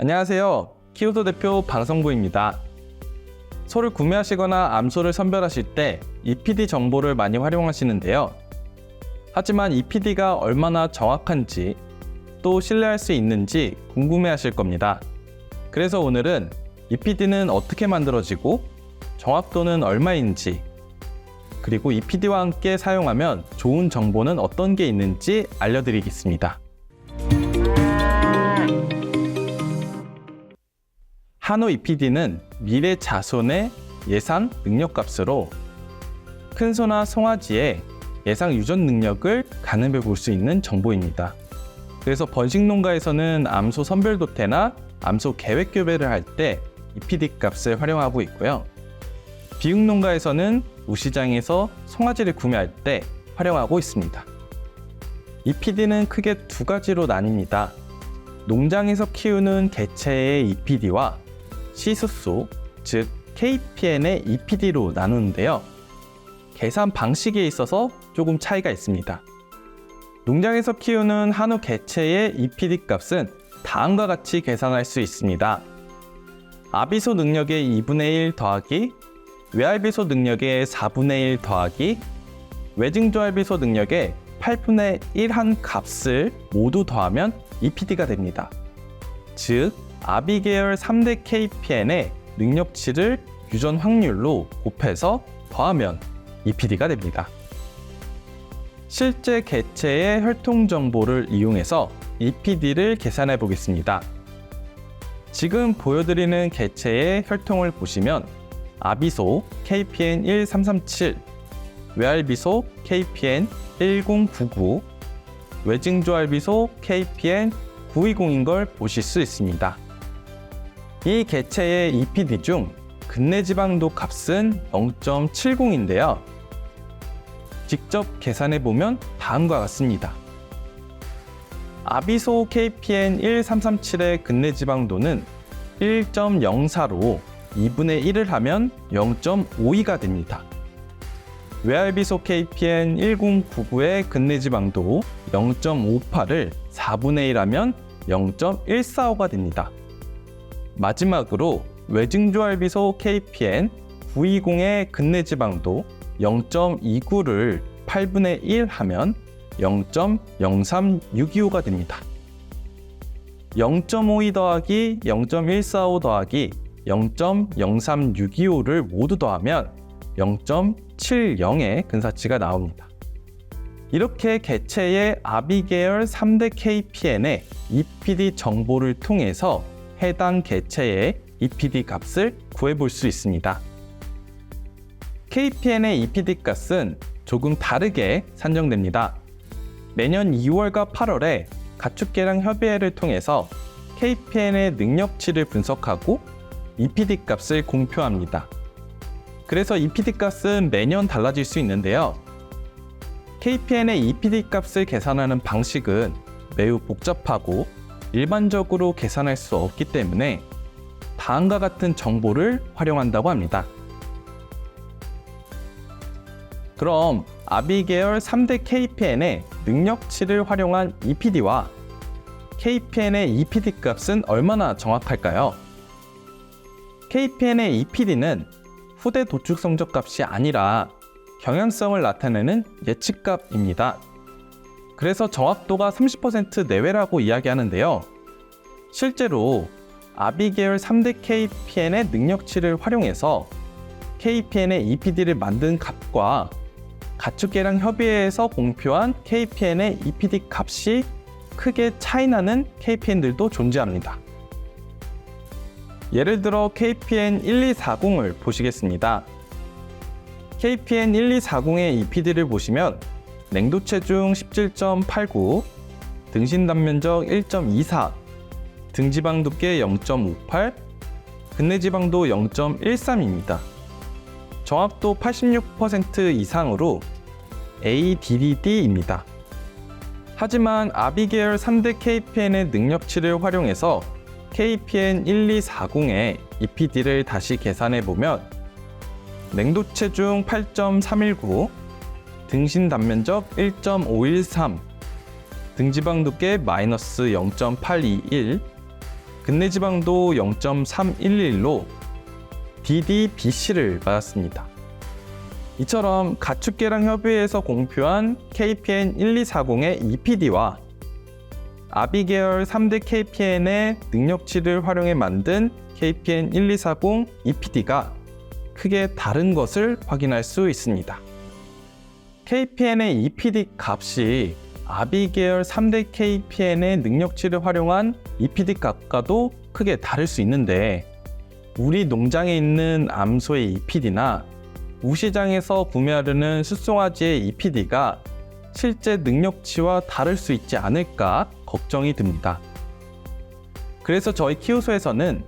안녕하세요. 키오도 대표 방성구입니다. 소를 구매하시거나 암소를 선별하실 때 EPD 정보를 많이 활용하시는데요. 하지만 EPD가 얼마나 정확한지 또 신뢰할 수 있는지 궁금해 하실 겁니다. 그래서 오늘은 EPD는 어떻게 만들어지고 정확도는 얼마인지 그리고 EPD와 함께 사용하면 좋은 정보는 어떤 게 있는지 알려드리겠습니다. 한우 EPD는 미래 자손의 예상 능력값으로 큰 소나 송아지의 예상 유전 능력을 가늠해 볼 수 있는 정보입니다. 그래서 번식 농가에서는 암소 선별 도태나 암소 계획 교배를 할 때 EPD 값을 활용하고 있고요. 비육 농가에서는 우시장에서 송아지를 구매할 때 활용하고 있습니다. EPD는 크게 두 가지로 나뉩니다. 농장에서 키우는 개체의 EPD와 시수소, 즉 KPN의 EPD로 나누는데요. 계산 방식에 있어서 조금 차이가 있습니다. 농장에서 키우는 한우 개체의 EPD 값은 다음과 같이 계산할 수 있습니다. 아비소 능력의 2분의 1 더하기 외알비소 능력의 4분의 1 더하기 외증조알비소 능력의 8분의 1 한 값을 모두 더하면 EPD가 됩니다. 즉, 아비계열 3대 KPN의 능력치를 유전 확률로 곱해서 더하면 EPD가 됩니다. 실제 개체의 혈통 정보를 이용해서 EPD를 계산해 보겠습니다. 지금 보여드리는 개체의 혈통을 보시면 아비소 KPN 1337, 외알비소 KPN 1099, 외증조알비소 KPN 920인 걸 보실 수 있습니다. 이 개체의 EPD 중 근내 지방도 값은 0.70인데요. 직접 계산해 보면 다음과 같습니다. 아비소 KPN 1337의 근내 지방도는 1.04로 2분의 1을 하면 0.52가 됩니다. 외알비소 KPN 1099의 근내 지방도 0.58을 4분의 1 하면 0.145가 됩니다. 마지막으로 외증조알비소 KPN 920의 근내 지방도 0.29를 8분의 1 하면 0.03625가 됩니다. 0.52 더하기 0.145 더하기 0.03625를 모두 더하면 0.70의 근사치가 나옵니다. 이렇게 개체의 아비계열 3대 KPN의 EPD 정보를 통해서 해당 개체의 EPD 값을 구해볼 수 있습니다. KPN의 EPD 값은 조금 다르게 산정됩니다. 매년 2월과 8월에 가축계량 협의회를 통해서 KPN의 능력치를 분석하고 EPD 값을 공표합니다. 그래서 EPD 값은 매년 달라질 수 있는데요. KPN의 EPD 값을 계산하는 방식은 매우 복잡하고 일반적으로 계산할 수 없기 때문에 다음과 같은 정보를 활용한다고 합니다. 그럼 아비계열 3대 KPN의 능력치를 활용한 EPD와 KPN의 EPD 값은 얼마나 정확할까요? KPN의 EPD는 후대 도축 성적 값이 아니라 경향성을 나타내는 예측값입니다. 그래서 정확도가 30% 내외라고 이야기하는데요. 실제로 아비계열 3대 KPN의 능력치를 활용해서 KPN의 EPD를 만든 값과 가축계량 협의회에서 공표한 KPN의 EPD 값이 크게 차이나는 KPN들도 존재합니다. 예를 들어 KPN 1240을 보시겠습니다. KPN 1240의 EPD를 보시면 냉도 체중 17.89, 등신 단면적 1.24, 등지방 두께 0.58, 근내 지방도 0.13입니다. 정확도 86% 이상으로 ADDD입니다. 하지만 아비계열 3대 KPN의 능력치를 활용해서 KPN 1240의 EPD를 다시 계산해 보면 냉도 체중 8.319, 등신 단면적 1.513, 등지방 두께 마이너스 0.821, 근내 지방도 0.311로 DDBC를 받았습니다. 이처럼 가축계랑 협의회에서 공표한 KPN 1240의 EPD와 아비게열 3대 KPN의 능력치를 활용해 만든 KPN 1240 EPD가 크게 다른 것을 확인할 수 있습니다. KPN의 EPD 값이 아비게열 3대 KPN의 능력치를 활용한 EPD 값과도 크게 다를 수 있는데 우리 농장에 있는 암소의 EPD나 우시장에서 구매하려는 숫송아지의 EPD가 실제 능력치와 다를 수 있지 않을까 걱정이 듭니다. 그래서 저희 키우소에서는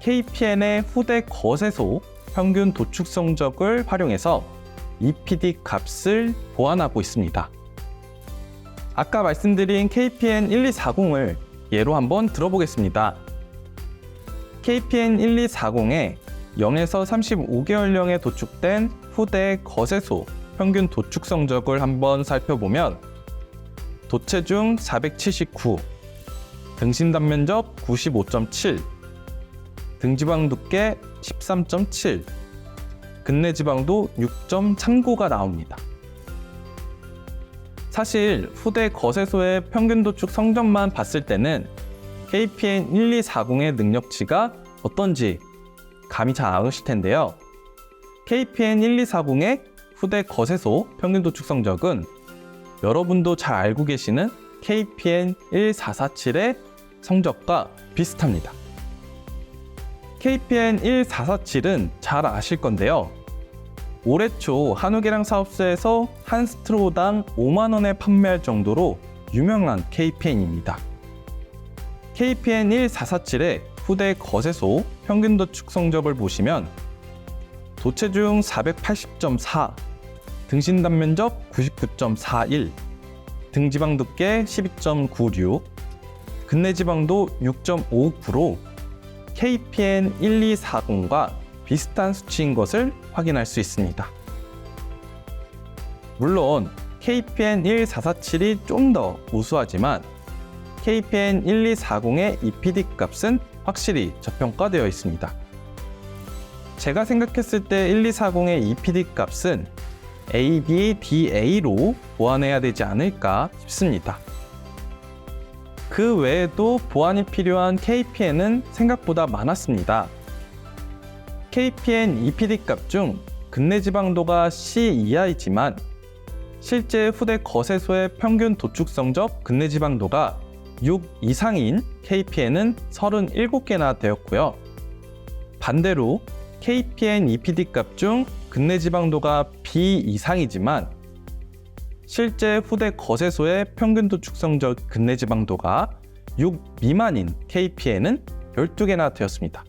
KPN의 후대 거세소 평균 도축 성적을 활용해서 EPD 값을 보완하고 있습니다. 아까 말씀드린 KPN 1240을 예로 한번 들어보겠습니다. KPN 1240에 0에서 35개월령에 도축된 후대 거세소 평균 도축 성적을 한번 살펴보면 도체중 479, 등심 단면적 95.7, 등지방 두께 13.7, 근내 지방도 6.39가 나옵니다. 사실 후대 거세소의 평균 도축 성적만 봤을 때는 KPN 1240의 능력치가 어떤지 감이 잘 안 오실 텐데요. KPN 1240의 후대 거세소 평균 도축 성적은 여러분도 잘 알고 계시는 KPN 1447의 성적과 비슷합니다. KPN 1447은 잘 아실 건데요. 올해 초 한우계량 사업소에서 한 스트로당 5만 원에 판매할 정도로 유명한 KPN입니다. KPN 1447의 후대 거세소 평균 도축 성적을 보시면 도체중 480.4, 등신 단면적 99.41, 등지방 두께 12.96, 근내 지방도 6.59로 KPN 1240과 비슷한 수치인 것을 확인할 수 있습니다. 물론 KPN 1447이 좀 더 우수하지만 KPN 1240의 EPD 값은 확실히 저평가되어 있습니다. 제가 생각했을 때 1240의 EPD 값은 ABDA로 보완해야 되지 않을까 싶습니다. 그 외에도 보완이 필요한 KPN은 생각보다 많았습니다. KPN EPD 값 중 근내 지방도가 C 이하이지만 실제 후대 거세소의 평균 도축 성적 근내 지방도가 6 이상인 KPN은 37개나 되었고요. 반대로 KPN EPD 값 중 근내 지방도가 B 이상이지만 실제 후대 거세소의 평균 도축 성적 근내 지방도가 6 미만인 KPN은 12개나 되었습니다.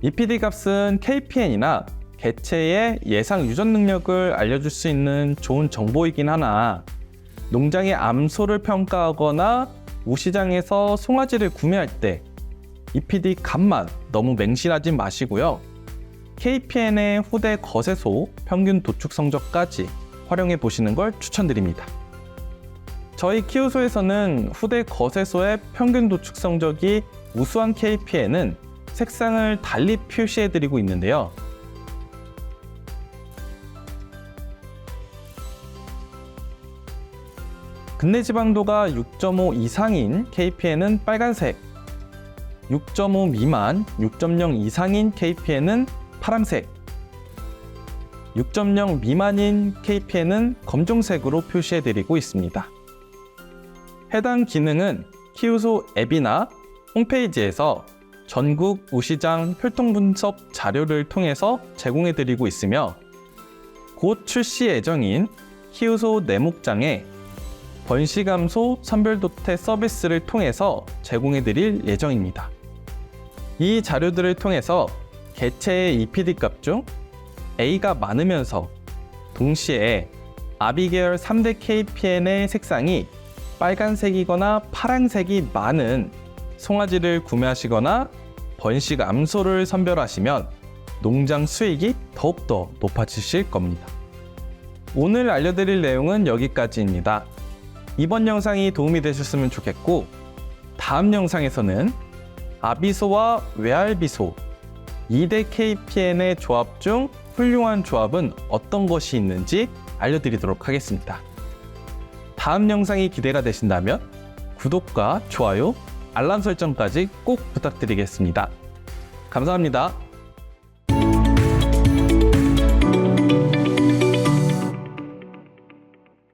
EPD 값은 KPN이나 개체의 예상 유전 능력을 알려줄 수 있는 좋은 정보이긴 하나 농장의 암소를 평가하거나 우시장에서 송아지를 구매할 때 EPD 값만 너무 맹신하지 마시고요. KPN의 후대 거세소 평균 도축 성적까지 활용해 보시는 걸 추천드립니다. 저희 키우소에서는 후대 거세소의 평균 도축 성적이 우수한 KPN은 색상을 달리 표시해 드리고 있는데요. 근내 지방도가 6.5 이상인 KPN은 빨간색, 6.5 미만, 6.0 이상인 KPN은 파란색, 6.0 미만인 KPN은 검정색으로 표시해 드리고 있습니다. 해당 기능은 키우소 앱이나 홈페이지에서 전국 우시장 혈통 분석 자료를 통해서 제공해 드리고 있으며 곧 출시 예정인 키우소 내목장에 번시 감소 선별도태 서비스를 통해서 제공해 드릴 예정입니다. 이 자료들을 통해서 개체의 EPD 값 중 A가 많으면서 동시에 아비게열 3대 KPN의 색상이 빨간색이거나 파란색이 많은 송아지를 구매하시거나 번식 암소를 선별하시면 농장 수익이 더욱더 높아지실 겁니다. 오늘 알려드릴 내용은 여기까지입니다. 이번 영상이 도움이 되셨으면 좋겠고 다음 영상에서는 아비소와 외알비소 2대 KPN의 조합 중 훌륭한 조합은 어떤 것이 있는지 알려드리도록 하겠습니다. 다음 영상이 기대가 되신다면 구독과 좋아요, 알람 설정까지 꼭 부탁드리겠습니다. 감사합니다.